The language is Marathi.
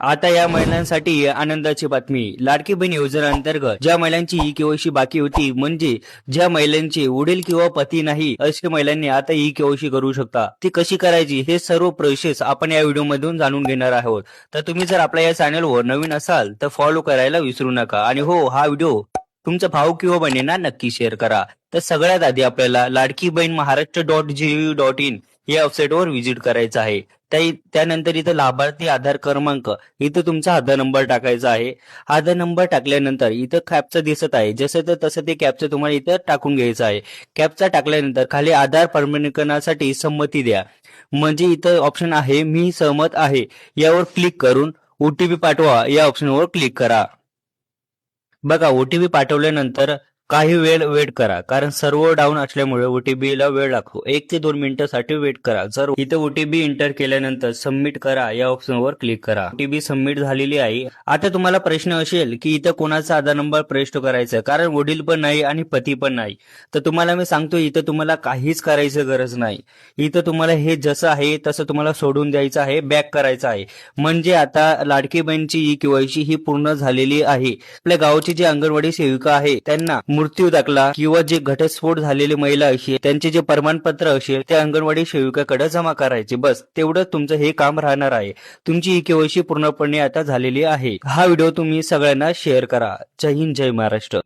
आता या महिलांसाठी आनंदाची बातमी. लाडकी बहीण योजनेअंतर्गत ज्या महिलांची ई केवायसी बाकी होती म्हणजे ज्या महिलांचे वडील किंवा पती नाही अशा महिलांनी आता ई केवायसी करू शकता. ती कशी करायची हे सर्व प्रोसेस आपण या व्हिडिओ मधून जाणून घेणार आहोत. तर तुम्ही जर आपल्या या चॅनलवर नवीन असाल तर फॉलो करायला विसरू नका. आणि हो हा व्हिडिओ तुमचा भाऊ किंवा बहिणींना नक्की शेअर करा. तर सगळ्यात आधी आपल्याला Ladki Bahin Maharashtra dot G dot in या वेबसाईटवर व्हिजिट करायचं आहे. त्यानंतर इथं लाभार्थी आधार क्रमांक इथं तुमचा आधार नंबर टाकायचा आहे. आधार नंबर टाकल्यानंतर इथं कॅपचं दिसत आहे. जसं तर तसं ते कॅपचं तुम्हाला इथं टाकून घ्यायचं आहे. कॅपचा टाकल्यानंतर खाली आधार प्रमाणीकरणासाठी संमती द्या. म्हणजे इथं ऑप्शन आहे मी सहमत आहे. यावर क्लिक करून ओटीपी पाठवा. या ऑप्शनवर क्लिक करा. बघा ओटीपी पाठवल्यानंतर काही वेळ वेट करा. कारण सर्व डाऊन असल्यामुळे ओटीपी ला वेळ लागतो. एक ते दोन मिनिटासाठी वेट करा. जर इथे ओटीपी एंटर केल्यानंतर सबमिट करा. या ऑप्शनवर क्लिक करा. ओटीपी सबमिट झालेली आहे. आता तुम्हाला प्रश्न असेल की इथं कोणाचा आधार नंबर प्रविष्ट करायचा? कारण वडील पण नाही आणि पती पण नाही. तर तुम्हाला मी सांगतो इथं तुम्हाला काहीच करायचं गरज नाही. इथं तुम्हाला हे जसं आहे तसं तुम्हाला सोडून द्यायचं आहे बॅक करायचं आहे. म्हणजे आता लाडकी बहीणची ई केवायसी ही पूर्ण झालेली आहे. आपल्या गावची जी अंगणवाडी सेविका आहे त्यांना मृत्यू दाखला किंवा जे घटस्फोट झालेली महिला असेल त्यांचे जे प्रमाणपत्र असेल ते अंगणवाडी सेविकाकडे जमा करायचे. बस तेवढं तुमचं हे काम राहणार आहे. तुमची ई केवायसी पूर्णपणे आता झालेली आहे. हा व्हिडिओ तुम्ही सगळ्यांना शेअर करा. जय हिंद जय महाराष्ट्र.